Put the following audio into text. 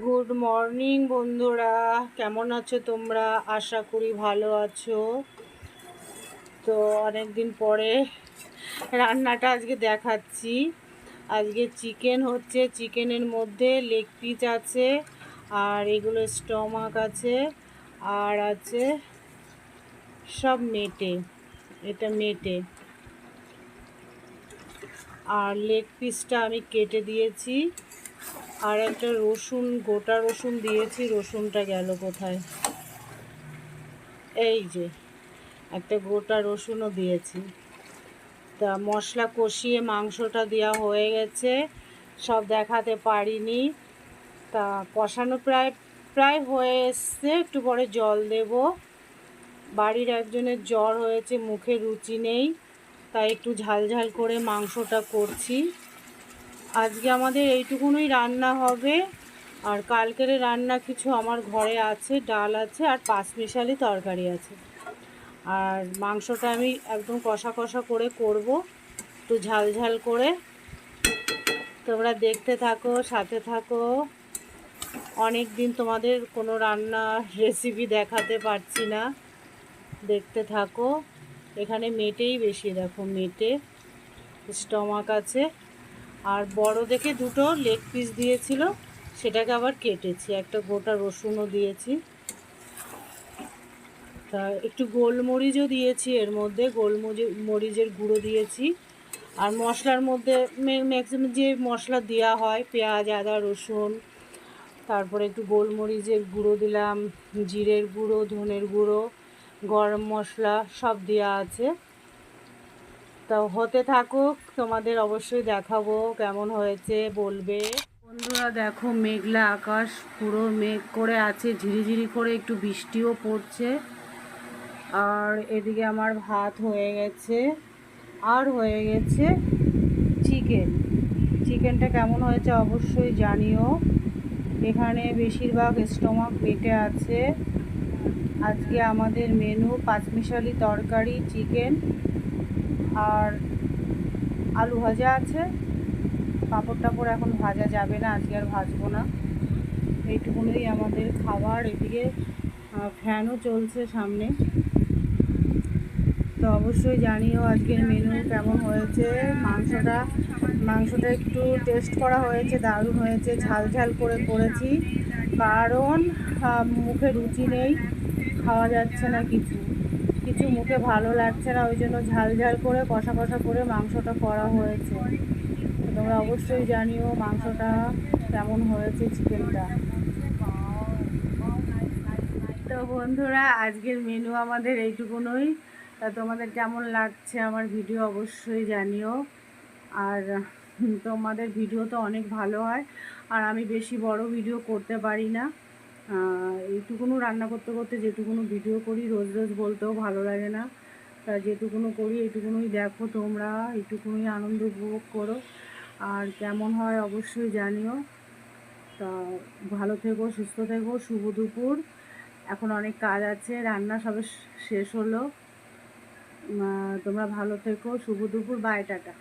Good morning বন্ধুরা। কেমন আছো তোমরা? আশা করি ভালো আছো। তো অনেক দিন পরে রান্নাটা আজকে দেখাচ্ছি। আজকে চিকেন হচ্ছে। চিকেনের মধ্যে লেগ পিস আছে, আর এগুলো স্টমাক আছে, আর আছে সব মেটে। এটা মেটে। আর লেগ পিসটা আমি কেটে দিয়েছি। আর একটা রসুন, গোটা রসুন দিয়েছি, রসুনটা গেল কোথায়? এই যে, একটা গোটা রসুনও দিয়েছি। তা মশলা কষিয়ে মাংসটা দেওয়া হয়ে গেছে, সব দেখাতে পারিনি। তা কষানো প্রায় প্রায় হয়ে এসছে, একটু পরে জল দেব। বাড়ির একজনের জ্বর হয়েছে, মুখে রুচি নেই, তাই একটু ঝাল ঝাল করে মাংসটা করছি। আজকে আমাদের এইটুকুনই রান্না হবে। আর কালকের রান্না কিছু আমার ঘরে আছে, ডাল আছে আর পাঁচমিশালি তরকারি আছে। আর মাংসটা আমি একদম কষা কষা করে করব, একটু ঝাল ঝাল করে। তোমরা দেখতে থাকো, সাথে থাকো। অনেক দিন তোমাদের কোনো রান্না রেসিপি দেখাতে পারছি না। দেখতে থাকো। এখানে মেটেই বেশি, দেখো মেটে। স্টমাক আছে। আর বড় দেখে দুটো লেগ পিস দিয়েছিল, সেটাকে আবার কেটেছি। একটা গোটা রসুনও দিয়েছি। তা একটু গোলমরিচও দিয়েছি, এর মধ্যে গোলমরিচ মরিচের গুঁড়ো দিয়েছি। আর মশলার মধ্যে ম্যাক্সিমাম যে মশলা দেওয়া হয়, পেঁয়াজ, আদা, রসুন, তারপরে একটু গোলমরিচের গুঁড়ো দিলাম, জিরের গুঁড়ো, ধনের গুঁড়ো, গরম মশলা সব দেওয়া আছে। তো হতে থাকুক, তোমাদের অবশ্যই দেখাবো কেমন হয়েছে, বলবে। বন্ধুরা দেখো, মেঘলা আকাশ, পুরো মেঘ করে আছে, ঝিরিঝিরি করে একটু বৃষ্টিও পড়ছে। আর এদিকে আমার ভাত হয়ে গেছে, আর হয়ে গেছে চিকেন চিকেনটা কেমন হয়েছে অবশ্যই জানিও। এখানে বেশিরভাগ স্টোমাক মেটে আছে। আজকে আমাদের মেনু পাঁচমিশালি তরকারি চিকেন আর আলু ভাজা আছে। পাঁপড় টাপড় এখন ভাজা যাবে না, আজকে আর ভাজবো না। এইটুকুনই আমাদের খাবার, এদিকে ফ্যানও চলছে সামনে। তো অবশ্যই জানিও আজকের মেনু কেমন হয়েছে। মাংসটা মাংসটা একটু টেস্ট করা হয়েছে, দারুণ হয়েছে, ঝাল ঝাল করে করেছি। কারণ মুখে রুচি নেই, খাওয়া যাচ্ছে না কিছু। কিছু মুখে ভালো লাগছে না, ওই জন্য ঝাল ঝাল করে, কষা কষা করে মাংসটা করা হয়েছে। তোমরা অবশ্যই জানিও মাংসটা কেমন হয়েছে চিকেনটা। তো বন্ধুরা, আজকের মেনু আমাদের এইটুকুনই তা তোমাদের কেমন লাগছে আমার ভিডিও অবশ্যই জানিও। আর তোমাদের ভিডিও তো অনেক ভালো হয়। আর আমি বেশি বড় ভিডিও করতে পারি না। এইটুকুনও রান্না করতে করতে যেটুকুনো ভিডিও করি, রোজ রোজ বলতেও ভালো লাগে না। তা যেটুকুনো করি, এইটুকুনোই দেখো তোমরা, এইটুকুনোই আনন্দ উপভোগ করো। আর কেমন হয় অবশ্যই জানিও। তা ভালো থেকো, সুস্থ থেকো, শুভ দুপুর। এখন অনেক কাজ আছে, রান্না সবে শেষ হলো। তোমরা ভালো থেকো, শুভ দুপুর, বাই, টাটা।